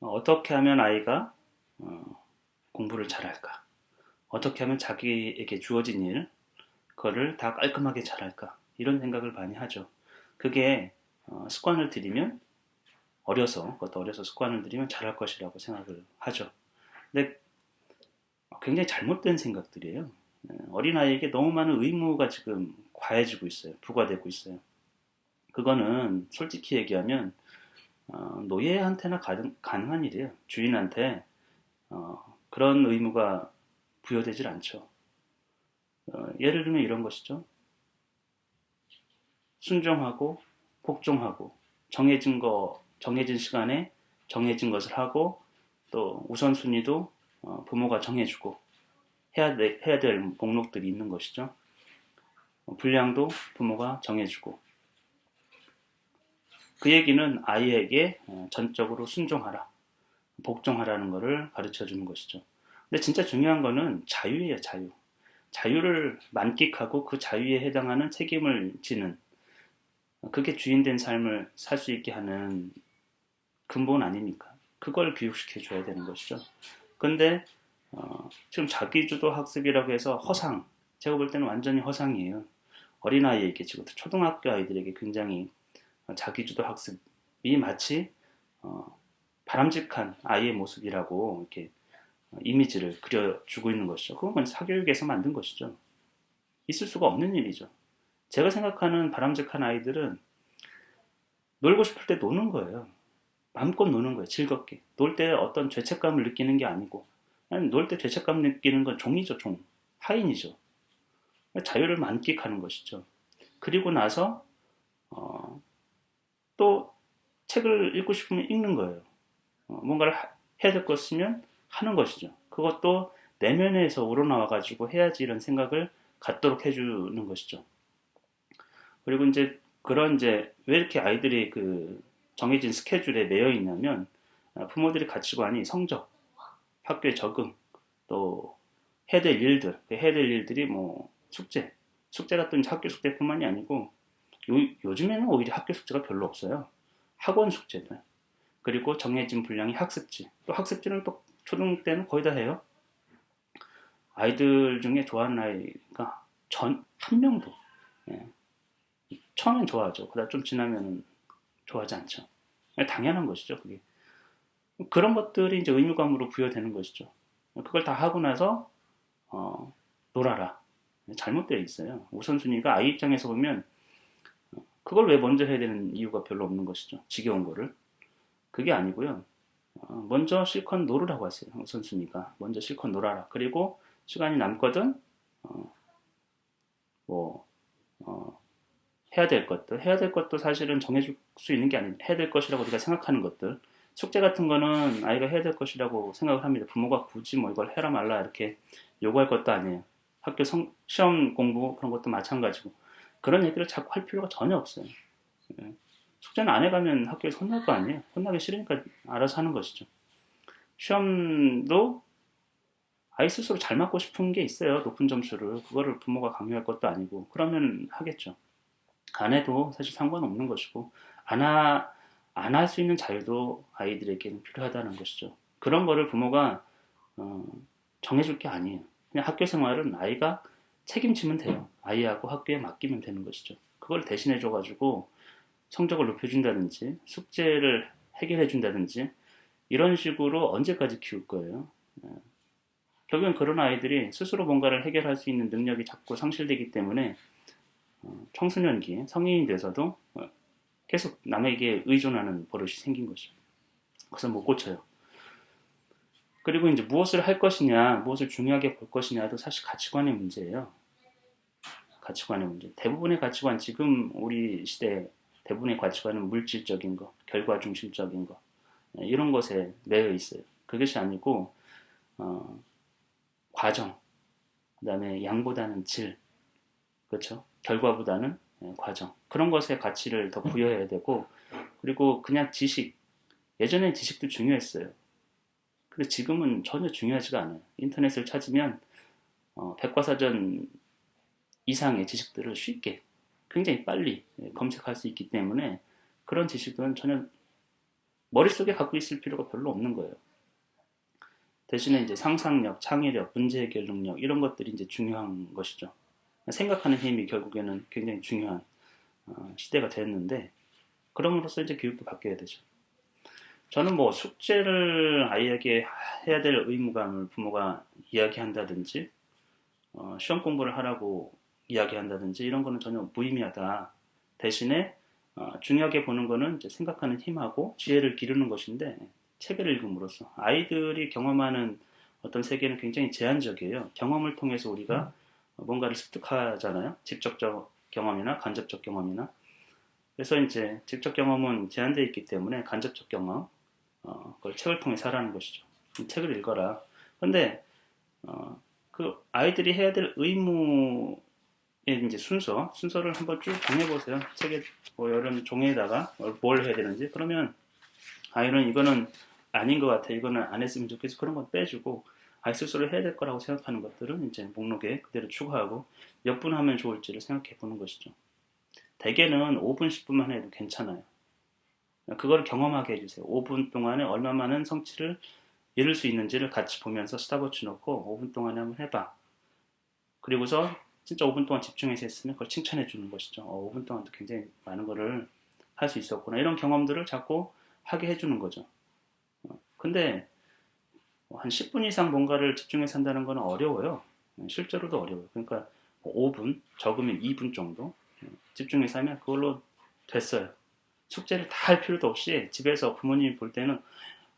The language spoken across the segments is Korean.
어떻게 하면 아이가 어, 공부를 잘할까? 어떻게 하면 자기에게 주어진 일, 그거를 다 깔끔하게 잘할까? 이런 생각을 많이 하죠. 그게 어, 습관을 들이면 어려서, 그것도 어려서 습관을 들이면 잘할 것이라고 생각을 하죠. 근데 굉장히 잘못된 생각들이에요. 네, 어린아이에게 너무 많은 의무가 지금 과해지고 있어요. 부과되고 있어요. 그거는 솔직히 얘기하면 어, 노예한테나 가능, 가능 한 일이에요. 주인한테 어, 그런 의무가 부여되질 않죠. 어, 예를 들면 이런 것이죠. 순종하고 복종하고 정해진 거 정해진 시간에 정해진 것을 하고 또 우선순위도 어, 부모가 정해주고 해야, 돼, 해야 될 목록들이 있는 것이죠. 어, 분량도 부모가 정해주고 그 얘기는 아이에게 어, 전적으로 순종하라, 복종하라는 것을 가르쳐 주는 것이죠. 근데 진짜 중요한 거는 자유예요, 자유. 자유를 만끽하고 그 자유에 해당하는 책임을 지는 그게 주인된 삶을 살 수 있게 하는 근본 아닙니까? 그걸 교육시켜 줘야 되는 것이죠. 근데 어, 지금 자기주도 학습이라고 해서 허상, 제가 볼 때는 완전히 허상이에요. 어린아이에게 지금 초등학교 아이들에게 굉장히 자기주도 학습이 마치 어, 바람직한 아이의 모습이라고 이렇게 이미지를 그려주고 있는 것이죠. 그건 사교육에서 만든 것이죠. 있을 수가 없는 일이죠. 제가 생각하는 바람직한 아이들은 놀고 싶을 때 노는 거예요. 마음껏 노는 거예요. 즐겁게. 놀 때 어떤 죄책감을 느끼는 게 아니고 놀 때 죄책감 느끼는 건 종이죠. 종. 하인이죠. 자유를 만끽하는 것이죠. 그리고 나서 어, 또 책을 읽고 싶으면 읽는 거예요. 어, 뭔가를 하, 해야 될 것이면 하는 것이죠. 그것도 내면에서 우러나와 가지고 해야지 이런 생각을 갖도록 해주는 것이죠. 그리고 이제 그런 이제 왜 이렇게 아이들이 그 정해진 스케줄에 매여 있냐면 아, 부모들의 가치관이 성적, 학교에 적응, 또 해야 될 일들, 그 해야 될 일들이 뭐 숙제, 숙제가 또 학교 숙제뿐만이 아니고 요, 즘에는 오히려 학교 숙제가 별로 없어요. 학원 숙제들. 그리고 정해진 분량의 학습지. 또 학습지는 또 초등 때는 거의 다 해요. 아이들 중에 좋아하는 아이가 전 한 명도 예. 처음엔 좋아하죠. 그러다 좀 지나면 좋아하지 않죠. 당연한 것이죠. 그게 그런 것들이 이제 의무감으로 부여되는 것이죠. 그걸 다 하고 나서 어, 놀아라. 잘못되어 있어요. 우선순위가 아이 입장에서 보면 그걸 왜 먼저 해야 되는 이유가 별로 없는 것이죠. 지겨운 거를. 그게 아니고요. 어, 먼저 실컷 놀으라고 하세요. 우선순위가. 먼저 실컷 놀아라. 그리고 시간이 남거든, 어, 뭐, 어, 해야 될 것들. 해야 될 것도 사실은 정해줄 수 있는 게 아니에요. 해야 될 것이라고 우리가 생각하는 것들. 숙제 같은 거는 아이가 해야 될 것이라고 생각을 합니다. 부모가 굳이 뭐 이걸 해라 말라 이렇게 요구할 것도 아니에요. 학교 성, 시험 공부 그런 것도 마찬가지고. 그런 얘기를 자꾸 할 필요가 전혀 없어요. 예. 숙제는 안 해가면 학교에서 혼날 거 아니에요. 혼나기 싫으니까 알아서 하는 것이죠. 시험도 아이 스스로 잘 맞고 싶은 게 있어요. 높은 점수를. 그거를 부모가 강요할 것도 아니고. 그러면 하겠죠. 안 해도 사실 상관없는 것이고, 안, 하, 안 할 수 있는 자유도 아이들에게는 필요하다는 것이죠. 그런 거를 부모가 어, 정해줄 게 아니에요. 그냥 학교 생활은 아이가 책임지면 돼요. 아이하고 학교에 맡기면 되는 것이죠. 그걸 대신해 줘가지고 성적을 높여준다든지 숙제를 해결해 준다든지 이런 식으로 언제까지 키울 거예요? 예. 결국엔 그런 아이들이 스스로 뭔가를 해결할 수 있는 능력이 자꾸 상실되기 때문에 어, 청소년기, 성인이 돼서도 어, 계속 남에게 의존하는 버릇이 생긴 거죠. 그래서 못 고쳐요. 그리고 이제 무엇을 할 것이냐, 무엇을 중요하게 볼 것이냐도 사실 가치관의 문제예요. 가치관의 문제. 대부분의 가치관, 지금 우리 시대 대부분의 가치관은 물질적인 거, 결과 중심적인 거, 네, 이런 것에 매여 있어요. 그것이 아니고, 어, 과정, 그 다음에 양보다는 질, 그렇죠? 결과보다는 네, 과정. 그런 것에 가치를 더 부여해야 되고, 그리고 그냥 지식, 예전엔 지식도 중요했어요. 근데 지금은 전혀 중요하지가 않아요. 인터넷을 찾으면, 어, 백과사전 이상의 지식들을 쉽게 굉장히 빨리 검색할 수 있기 때문에 그런 지식은 전혀 머릿속에 갖고 있을 필요가 별로 없는 거예요. 대신에 이제 상상력, 창의력, 문제 해결 능력 이런 것들이 이제 중요한 것이죠. 생각하는 힘이 결국에는 굉장히 중요한 어, 시대가 됐는데 그럼으로써 이제 교육도 바뀌어야 되죠. 저는 뭐 숙제를 아이에게 해야 될 의무감을 부모가 이야기한다든지 어, 시험 공부를 하라고 이야기한다든지 이런 거는 전혀 무의미하다. 대신에 어, 중요하게 보는 거는 생각하는 힘하고 지혜를 기르는 것인데 책을 읽음으로써 아이들이 경험하는 어떤 세계는 굉장히 제한적이에요. 경험을 통해서 우리가 뭔가를 습득하잖아요. 직접적 경험이나 간접적 경험이나. 그래서 이제 직접 경험은 제한되어 있기 때문에 간접적 경험, 어, 그걸 책을 통해 살아는 것이죠. 책을 읽어라. 근데 어, 그 아이들이 해야 될 의무의 이제 순서, 순서를 한번 쭉 정해보세요. 책에 뭐 이런 종이에다가 뭘 해야 되는지. 그러면 아이는 이거는 아닌 것 같아. 이거는 안 했으면 좋겠어. 그런 건 빼주고 아이 스스로 해야 될 거라고 생각하는 것들은 이제 목록에 그대로 추가하고 몇 분 하면 좋을지를 생각해 보는 것이죠. 대개는 5분, 10분만 해도 괜찮아요. 그걸 경험하게 해주세요. 5분 동안에 얼마만은 성취를 이룰 수 있는지를 같이 보면서 스탑워치 놓고 5분 동안에 한번 해봐. 그리고서 진짜 5분 동안 집중해서 했으면 그걸 칭찬해 주는 것이죠. 어, 5분 동안도 굉장히 많은 거를 할 수 있었구나. 이런 경험들을 자꾸 하게 해주는 거죠. 어, 근데 한 10분 이상 뭔가를 집중해서 한다는 건 어려워요. 실제로도 어려워요. 그러니까 5분, 적으면 2분 정도 집중해서 하면 그걸로 됐어요. 숙제를 다 할 필요도 없이 집에서 부모님이 볼 때는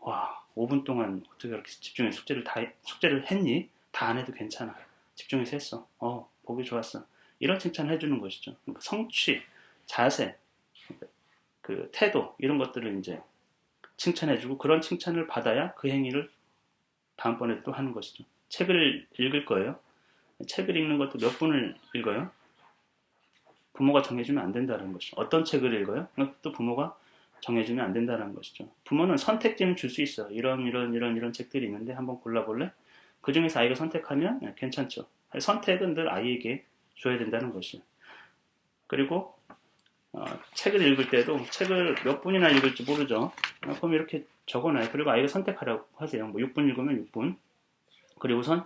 와 5분 동안 어떻게 그렇게 집중해서 숙제를 다 숙제를 했니? 다 안 해도 괜찮아. 집중해서 했어. 어 보기 좋았어. 이런 칭찬을 해주는 것이죠. 그러니까 성취, 자세, 그 태도 이런 것들을 이제 칭찬해주고 그런 칭찬을 받아야 그 행위를 다음번에 또 하는 것이죠. 책을 읽을 거예요. 책을 읽는 것도 몇 분을 읽어요? 부모가 정해주면 안 된다는 것이죠. 어떤 책을 읽어요? 또 부모가 정해주면 안 된다는 것이죠. 부모는 선택지는 줄 수 있어요. 이런 이런 이런 이런 책들이 있는데 한번 골라볼래? 그 중에서 아이가 선택하면 네, 괜찮죠. 선택은 늘 아이에게 줘야 된다는 것이죠. 그리고 어, 책을 읽을 때도 책을 몇 분이나 읽을지 모르죠. 어, 그럼 이렇게 적어놔요. 그리고 아이가 선택하라고 하세요. 뭐 6분 읽으면 6분. 그리고선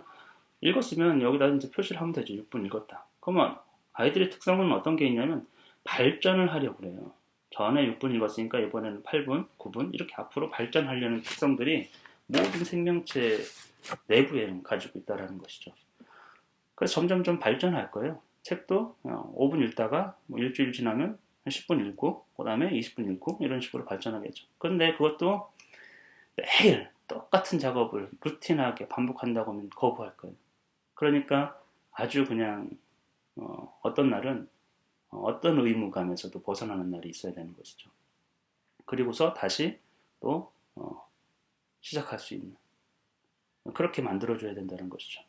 읽었으면 여기다 이제 표시를 하면 되죠. 6분 읽었다. 그러면 아이들의 특성은 어떤 게 있냐면 발전을 하려고 그래요. 전에 6분 읽었으니까 이번에는 8분, 9분 이렇게 앞으로 발전하려는 특성들이 모든 생명체 내부에 가지고 있다는 것이죠. 그래서 점점 좀 발전할 거예요. 책도 5분 어, 읽다가 뭐 일주일 지나면 10분 읽고 그 다음에 20분 읽고 이런 식으로 발전하겠죠. 그런데 그것도 매일 똑같은 작업을 루틴하게 반복한다고 하면 거부할 거예요. 그러니까 아주 그냥 어, 떤 날은 어, 떤 의무감에서도 벗어나는 날이 있어야 되는 것이죠. 그리고서 다시 또 어, 시작할 수 있는 그렇게 만들어줘야 된다는 것이죠.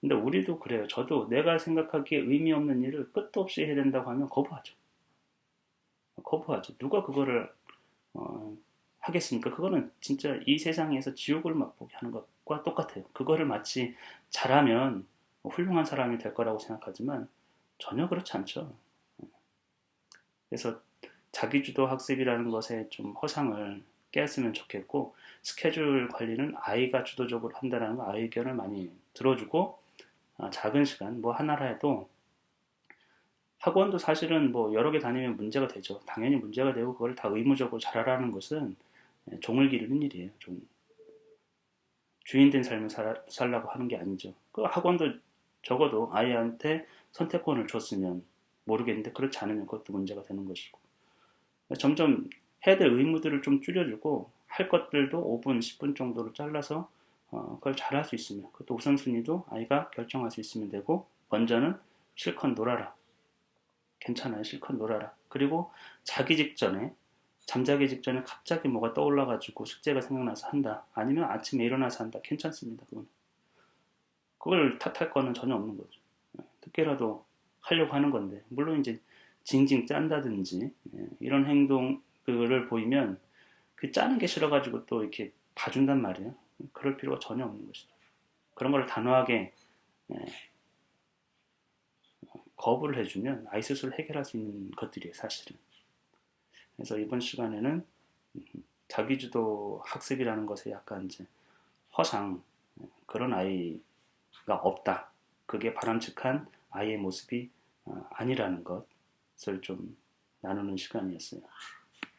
근데 우리도 그래요. 저도 내가 생각하기에 의미 없는 일을 끝도 없이 해야 된다고 하면 거부하죠. 거부하죠. 누가 그거를 어, 하겠습니까? 그거는 진짜 이 세상에서 지옥을 맛보게 하는 것과 똑같아요. 그거를 마치 잘하면 훌륭한 사람이 될 거라고 생각하지만 전혀 그렇지 않죠. 그래서 자기주도 학습이라는 것에 좀 허상을 깨었으면 좋겠고 스케줄 관리는 아이가 주도적으로 한다는 거 아이 의견을 많이 들어주고 아, 작은 시간 뭐 하나라 해도 학원도 사실은 뭐 여러 개 다니면 문제가 되죠. 당연히 문제가 되고 그걸 다 의무적으로 잘하라는 것은 예, 종을 기르는 일이에요. 좀 주인된 삶을 살, 살라고 하는 게 아니죠. 그 학원도 적어도 아이한테 선택권을 줬으면 모르겠는데 그렇지 않으면 그것도 문제가 되는 것이고 점점 해야 될 의무들을 좀 줄여주고 할 것들도 5분, 10분 정도로 잘라서 어, 그걸 잘 할 수 있으면 그것도 우선순위도 아이가 결정할 수 있으면 되고 먼저는 실컷 놀아라. 괜찮아요. 실컷 놀아라. 그리고 자기 직전에 잠자기 직전에 갑자기 뭐가 떠올라가지고 숙제가 생각나서 한다. 아니면 아침에 일어나서 한다. 괜찮습니다. 그건. 그걸 탓할 거는 전혀 없는 거죠. 늦게라도 하려고 하는 건데 물론 이제 징징 짠다든지 예, 이런 행동들을 보이면 그 짜는 게 싫어가지고 또 이렇게 봐준단 말이에요. 그럴 필요가 전혀 없는 것이죠. 그런 걸 단호하게 예, 거부를 해주면 아이 스스로 해결할 수 있는 것들이에요, 사실은. 그래서 이번 시간에는 자기주도 학습이라는 것에 약간 이제 허상 그런 아이가 없다. 그게 바람직한 아이의 모습이 어, 아니라는 것을 좀 나누는 시간이었어요.